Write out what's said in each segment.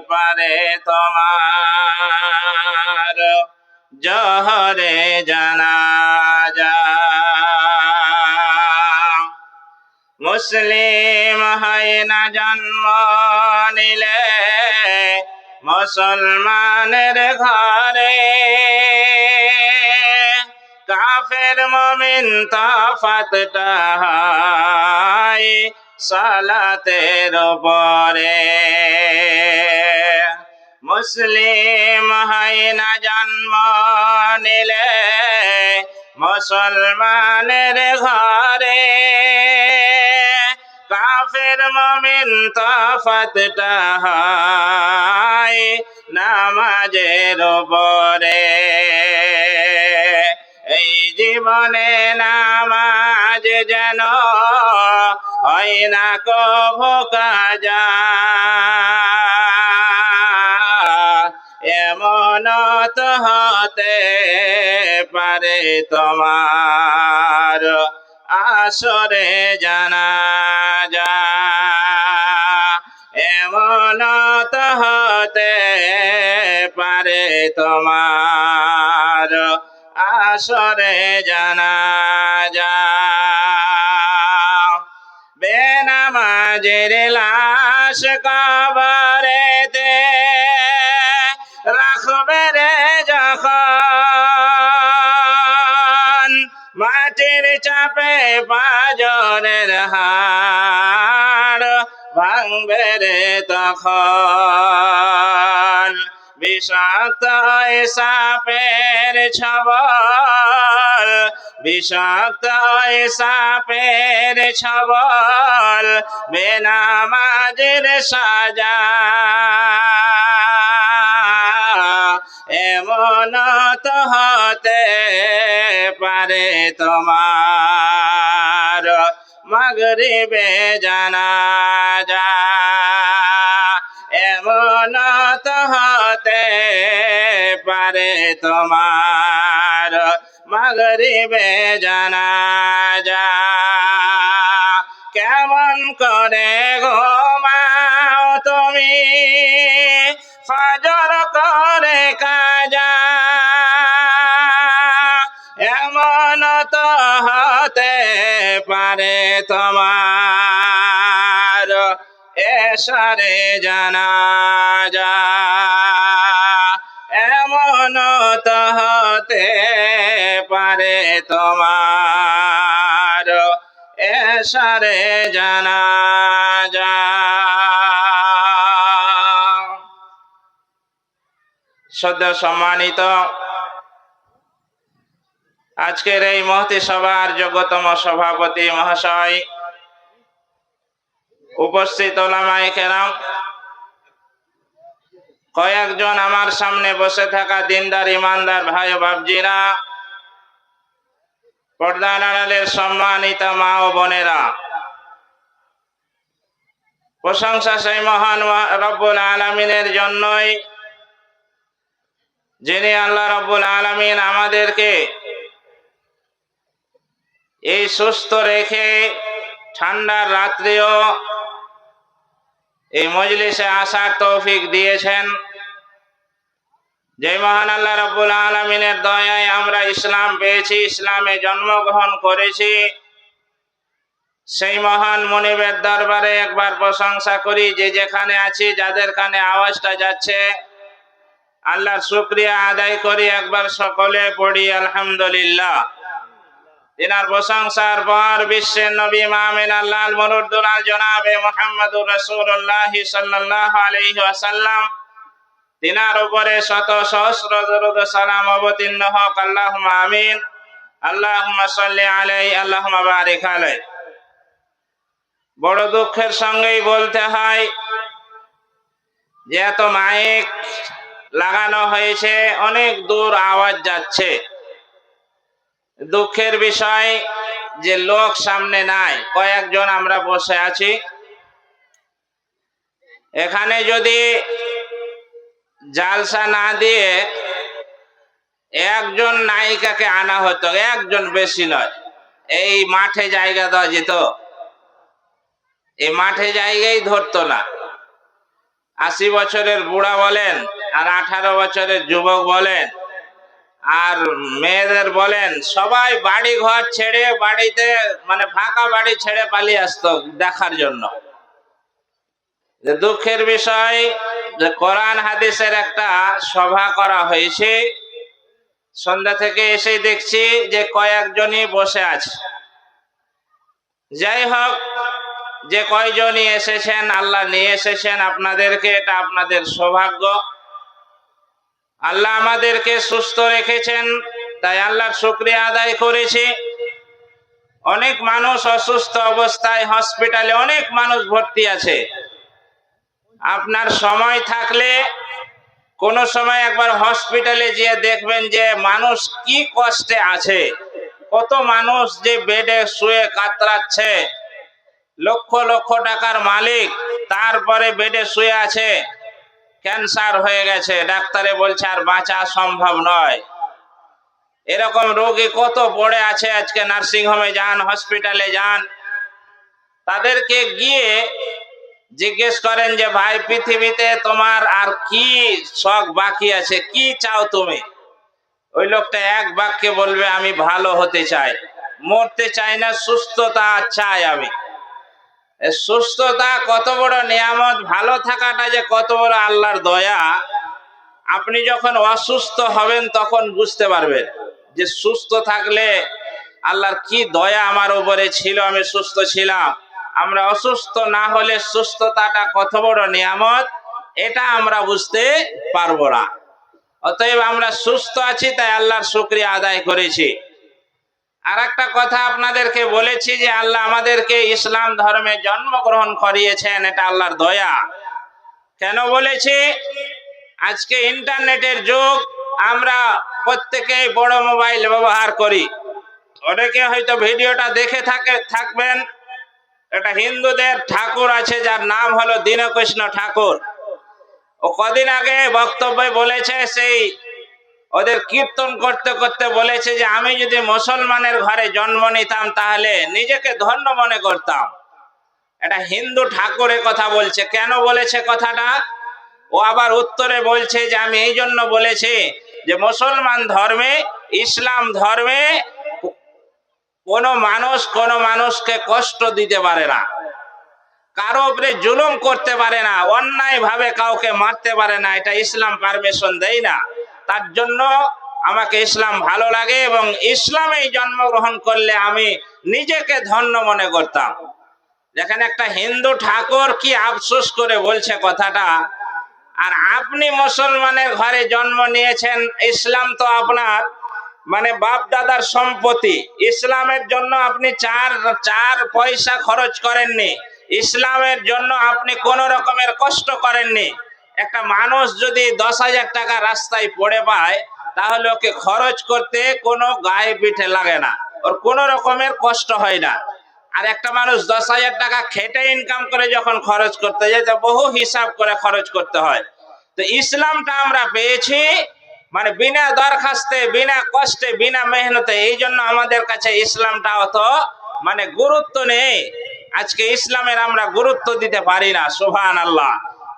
পারে তোমার। জহরে জানাজা। মুসলিম হয় না জন্ম নিলে মুসলমানের ঘরে। কাফের মমিন তফাতটা হয় সালাতের পরে মুসলিম হয় না জন্ম নিলে মুসলমানের ঘরে। কাফের মমিন তফাতটা হয় নামাজের পরে এই জীবনে নামাজ যেন হয় না কভো কাজা। হতে পারে তোমার আসরে জানা যা এমন হতে পারে তোমার আসরে জানা যা বেনামাজের লাশ কবরেতে মাটির চাপে পাজরের হাড় ভাঙবে রে তখন। বিষাক্ত সাপের ছবল, বিষাক্ত সাপের ছবল, বেনামাজের সাজা। তোমার মগরিবে বেজনা এমন হতে পারে তোমার মগরিবে জানা তোমার এসারে জানা যা। এমন তো হতে পারে তোমার এসারে জানা যা। সদ্য সম্মানিত আজকের এই মহতি সভার যোগ্যতম সভাপতি মহাশয় উপস্থিত ওলামায়ে কেরাম। কয়েকজন আমার সামনে বসে থাকা দিনদার, ইমানদার ভাই বাবজিরা পর্দার সম্মানিত মা ও বোনেরা, প্রশংসা সেই মহান রব্বুল আলমিনের জন্যই যিনি আল্লাহ রব্বুল আলমিন আমাদেরকে এই সুস্থ রেখে ঠান্ডার রাত্রিও এই মজলিসে আসার তৌফিক দিয়েছেন। যে মহান আল্লাহ রব্বুল আলমিনের দয়ায় আমরা ইসলাম পেয়েছি, ইসলামে জন্মগ্রহণ করেছি। সেই মহান মনিবের দরবারে একবার প্রশংসা করি যে যেখানে আছি, যাদের কানে আওয়াজটা যাচ্ছে, আল্লাহর শুক্রিয়া আদায় করি। একবার সকলে পড়ি, আলহামদুলিল্লাহ। তিনার প্রশংসার পর বিশ্বের নবী জনাবে মোহাম্মদুর রসুল্লাহ সাল্লাহ আলহি আসাল্লাম তিনার উপরে শত সহস্র দরুদ সালাম অবতীর্ণ হক আল্লাহ আমিন। আল্লাহ সাল্লি আলাই আল্লাহ বারিক আলাই বড় দুঃখের সঙ্গেই বলতে হয় যে এত মাইক লাগানো হয়েছে, অনেক দূর আওয়াজ যাচ্ছে। দুঃখের বিষয় যে লোক সামনে নাই। কয়েকজন আমরা বসে আছি। এখানে যদি জালসা না দিয়ে একজন নায়িকাকে আনা হতো, একজন বেশি নয়। এই মাঠে জায়গা দেওয়া যেত। এই মাঠে জায়গায় ধরতো না। আশি বছরের বুড়া বলেন আর আঠারো বছরের যুবক বলেন আর মেয়েদের বলেন, সবাই বাড়ি ঘর ছেড়ে বাড়িতে মানে ফাঁকা বাড়ি ছেড়ে পালিয়ে আসতো দেখার জন্য। যে দুঃখের বিষয়, যে কোরআন হাদিসের একটা সভা করা হয়েছে। সন্ধ্যা থেকে এসে দেখছি যে কয়েকজনই বসে আছে। যাই হোক, যে কয়জনই এসেছেন, আল্লাহ নিয়ে এসেছেন, আপনাদেরকে এটা আপনাদের সৌভাগ্য। আল্লাহ আমাদেরকে সুস্থ রেখেছেন, তাই আল্লাহর শুক্রিয়া আদায় করেছি। অনেক মানুষ অসুস্থ অবস্থায় হসপিটালে অনেক মানুষ ভর্তি আছে। আপনার সময় থাকলে, কোন সময় একবার হসপিটালে গিয়ে দেখবেন যে মানুষ কি কষ্টে আছে। কত মানুষ যে বেডে শুয়ে কাতরাচ্ছে। লক্ষ লক্ষ টাকার মালিক, তারপরে বেডে শুয়ে আছে। ক্যান্সার হয়ে গেছে, ডাক্তারে বলছে আর বাঁচা সম্ভব নয়। এরকম রোগী কত পড়ে আছে আজকে নার্সিং হোমে যান, হসপিটালে যান। তাদেরকে গিয়ে জিজ্ঞেস করেন যে, ভাই, পৃথিবীতে তোমার আর কি শখ বাকি আছে? কি চাও তুমি? ওই লোকটা এক বাক্যে বলবে, আমি ভালো হতে চাই। মরতে চাই না, সুস্থতা চাই আমি। সুস্থতা কত বড় নিয়ামত, ভালো থাকাটা যে কত বড় আল্লাহর দয়া। আপনি যখন অসুস্থ হবেন তখন বুঝতে পারবেন যে সুস্থ থাকলে আল্লাহর কি দয়া আমার উপরে ছিল, আমি সুস্থ ছিলাম। আমরা অসুস্থ না হলে সুস্থতাটা কত বড় নিয়ামত, এটা আমরা বুঝতে পারব না। অতএব আমরা সুস্থ আছি, তাই আল্লাহর শুক্রিয়া আদায় করেছি। আর একটা কথা আপনাদেরকে বলেছি যে আল্লাহ আমাদেরকে ইসলাম ধর্মে জন্মগ্রহণ করিয়েছেন, এটা আল্লাহর দয়া। কেন বলেছি? আজকে ইন্টারনেটের যুগ, আমরা প্রত্যেকেই বড় মোবাইল ব্যবহার করি। অনেকে হয়তো ভিডিওটা দেখে থাকে, থাকবেন। এটা হিন্দুদের ঠাকুর আছে, যার নাম হলো দীনকৃষ্ণ ঠাকুর। ও কদিন আগে বক্তব্যে বলেছে, সেই ওদের কীর্তন করতে করতে বলেছে যে, আমি যদি মুসলমানের ঘরে জন্ম নিতাম, তাহলে নিজেকে ধন্য মনে করতাম। এটা হিন্দু ঠাকুরের কথা বলছে। কেন বলেছে কথাটা? ও আবার উত্তরে বলছে যে, আমি এই জন্য বলেছি যে, মুসলমান ধর্মে, ইসলাম ধর্মে কোনো মানুষ কোনো মানুষকে কষ্ট দিতে পারে না। কারও উপরে জুলুম করতে পারে না। অন্যায় ভাবে কাউকে মারতে পারে না। এটা ইসলাম পারমিশন দেয় না। তার জন্য আমাকে ইসলাম ভালো লাগে এবং ইসলামে জন্মগ্রহণ করলে আমি নিজেকে ধন্য মনে করতাম। যেখানে একটা হিন্দু ঠাকুর কি আফসোস করে বলছে কথাটা, আর আপনি মুসলমানের ঘরে জন্ম নিয়েছেন, ইসলাম তো আপনার মানে বাপ দাদার সম্পত্তি। ইসলামের জন্য আপনি চার চার পয়সা খরচ করেননি। ইসলামের জন্য আপনি কোন রকমের কষ্ট করেননি। একটা মানুষ যদি দশ হাজার টাকা রাস্তায় পড়ে পায়, তাহলে ওকে খরচ করতে কোনো গায়ে পিঠে লাগে না। ওর কোনো রকমের কষ্ট হয় না। আর একটা মানুষ দশ হাজার টাকা খেটে ইনকাম করে যখন খরচ করতে যায়, তো বহু হিসাব করে খরচ করতে হয়। তো ইসলামটা আমরা পেয়েছি মানে বিনা দরখাস্তে, বিনা কষ্টে, বিনা মেহনতে। এই জন্য আমাদের কাছে ইসলামটা অত মানে গুরুত্ব নেই। আজকে ইসলামের আমরা গুরুত্ব দিতে পারি না সুহান আল্লাহ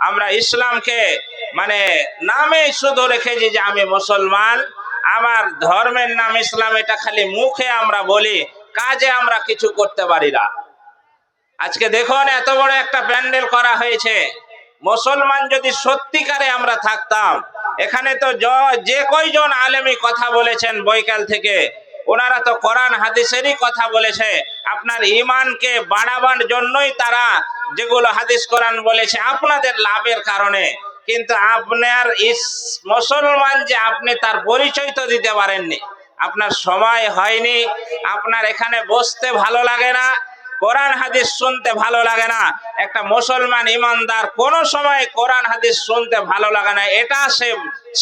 আমরা ইসলামকে মানে নামে শুধু রেখেছি যে আমি মুসলমান, আমার ধর্মের নাম ইসলাম, এটা খালি মুখে আমরা বলি, কাজে আমরা কিছু করতে পারি না। আজকে দেখুন এত বড় একটা প্যান্ডেল করা হয়েছে। মুসলমান যদি সত্যিকারে আমরা থাকতাম, এখানে তো য- কয়জন আলেমি কথা বলেছেন বৈকাল থেকে, ওনারা তো কোরআন, হাদিসেরই কথা বলেছে। আপনার ইমানকে বাড়াবার জন্যই তারা যেগুলো হাদিস কোরআন বলেছে, আপনাদের লাভের কারণে। কিন্তু আপনার মুসলমান যে আপনি তার পরিচয় তো দিতে পারেননি। আপনার সময় হয়নি, আপনার এখানে বসতে ভালো লাগে না, কোরআন হাদিস শুনতে ভালো লাগে না। একটা মুসলমান ইমানদার কোন সময় কোরআন হাদিস শুনতে ভালো লাগে না, এটা সে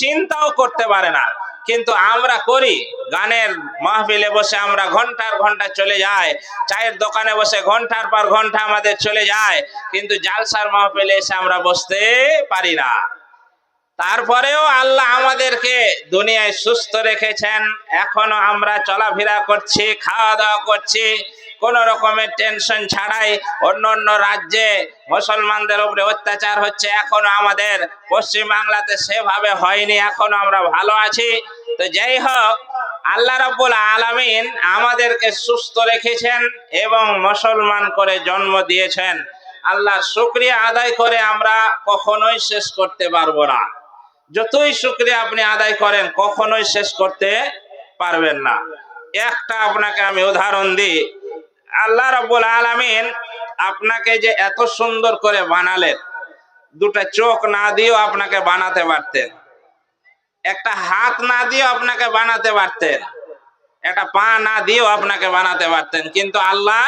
চিন্তাও করতে পারে না। কিন্তু আমরা করি। গানের মাহফিলে বসে আমরা ঘণ্টার ঘণ্টা চলে যায় চায়ের দোকানে বসে ঘণ্টার পর ঘণ্টা আমাদের চলে যায়। কিন্তু জালসার মাহফিলে এসে আমরা বসতে পারি না। তারপরেও আল্লাহ আমাদেরকে দুনিয়ায় সুস্থ রেখেছেন। এখনও আমরা চলাফেরা করছি খাওয়া দাওয়া করছি। কোন রকমের টেনশন ছাড়াই অন্য অন্য রাজ্যে মুসলমানদের উপরে অত্যাচার হচ্ছে। এখনও আমাদের পশ্চিম বাংলাতে সেভাবে হয়নি, এখনও আমরা ভালো আছি। তো যাই হোক, আল্লাহ রাব্বুল আলামিন আমাদেরকে সুস্থ রেখেছেন এবং মুসলমান করে জন্ম দিয়েছেন। আল্লাহর শুক্রিয়া আদায় করে আমরা কখনোই শেষ করতে পারব না। যতই শুক্রিয়া আপনি আদায় করেন, কখনোই শেষ করতে পারবেন না। একটা আপনাকে আমি উদাহরণ দিই। আল্লাহ রাব্বুল আলামিন আপনাকে যে এত সুন্দর করে বানালেন, দুটা চোখ না দিয়েও আপনাকে বানাতে পারতেন, একটা হাত না দিয়েও আপনাকে বানাতে পারতেন, একটা পা না দিয়েও আপনাকে বানাতে পারতেন, কিন্তু আল্লাহ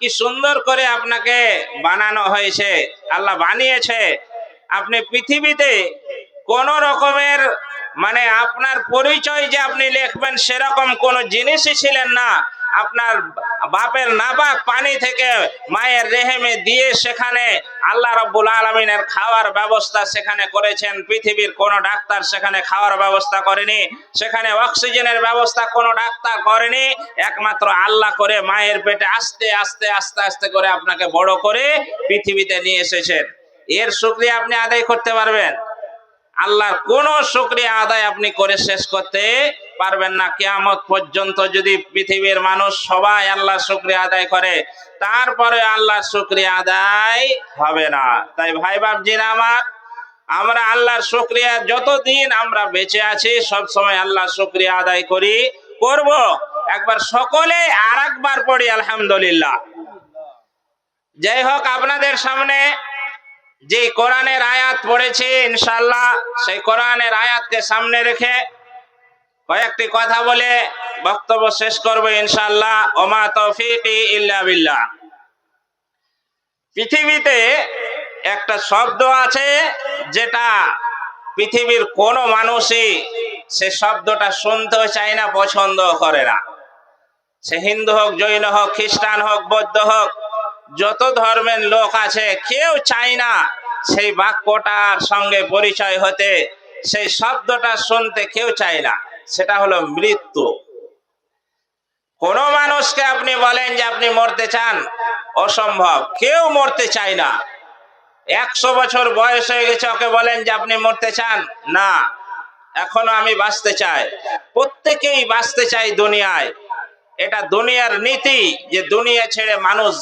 কি সুন্দর করে আপনাকে বানানো হয়েছে, আল্লাহ বানিয়েছে। আপনি পৃথিবীতে কোন রকমের মানে আপনার পরিচয় যে আপনি লিখবেন সেরকম কোন জিনিসই ছিলেন না। আপনার বাপের নাবাক পানি থেকে মায়ের রেহেমে দিয়ে সেখানে আল্লাহ রব্বুল আলমিনের খাওয়ার ব্যবস্থা সেখানে করেছেন। পৃথিবীর কোনো ডাক্তার সেখানে খাওয়ার ব্যবস্থা করেনি। সেখানে অক্সিজেনের ব্যবস্থা কোনো ডাক্তার করেনি। একমাত্র আল্লাহ করে মায়ের পেটে আস্তে আস্তে আস্তে আস্তে করে আপনাকে বড় করে পৃথিবীতে নিয়ে এসেছেন। এর শুক্রিয়া আপনি আদায় করতে পারবেন। আল্লাহর কোন শুক্রিয়া আদায় আপনি করে শেষ করতে পারবেন না। কেয়ামত পর্যন্ত যদি পৃথিবীর মানুষ সবাই আল্লাহর শুক্রিয়া আদায় করে, তারপরে আল্লাহর শুক্রিয়া আদায় হবে না। তাই ভাই বাপজিরা আমার, আমরা আল্লাহর শুক্রিয়া যতদিন আমরা বেঁচে আছি, সব সময় আল্লাহর শুক্রিয়া আদায় করি, করব। একবার সকলে আর একবার পড়ি, আলহামদুলিল্লাহ। যাই হোক, আপনাদের সামনে যে কোরআনের আয়াত পড়েছি ইনশাল্লাহ সেই কোরআনের আয়াতকে সামনে রেখে কয়েকটি কথা বলে বক্তব্য শেষ করব ইনশাল্লাহ ওমা তৌফিকি ইল্লা বিল্লাহ। পৃথিবীতে একটা শব্দ আছে যেটা পৃথিবীর কোনো মানুষই সে শব্দটা শুনতেও চায় না, পছন্দ করে না। সে হিন্দু হোক, জৈন হোক, খ্রিস্টান হোক, বৌদ্ধ হোক যত ধর্মের লোক আছে, কেউ চায় না সেই বাক্যটার সঙ্গে পরিচয় হতে। সেই শব্দটা শুনতে কেউ চায় না, সেটা হলো মৃত্যু। কোন মানুষকে আপনি বলেন যে আপনি মরতে চান, অসম্ভব। কেউ মরতে চায় না। একশো বছর বয়স হয়ে গেছে, ওকে বলেন যে আপনি মরতে চান? না, এখনও আমি বাঁচতে চাই। প্রত্যেকেই বাঁচতে চাই দুনিয়ায়। এটা দুনিয়ার নীতি যে দুনিয়া ছেড়ে মানুষ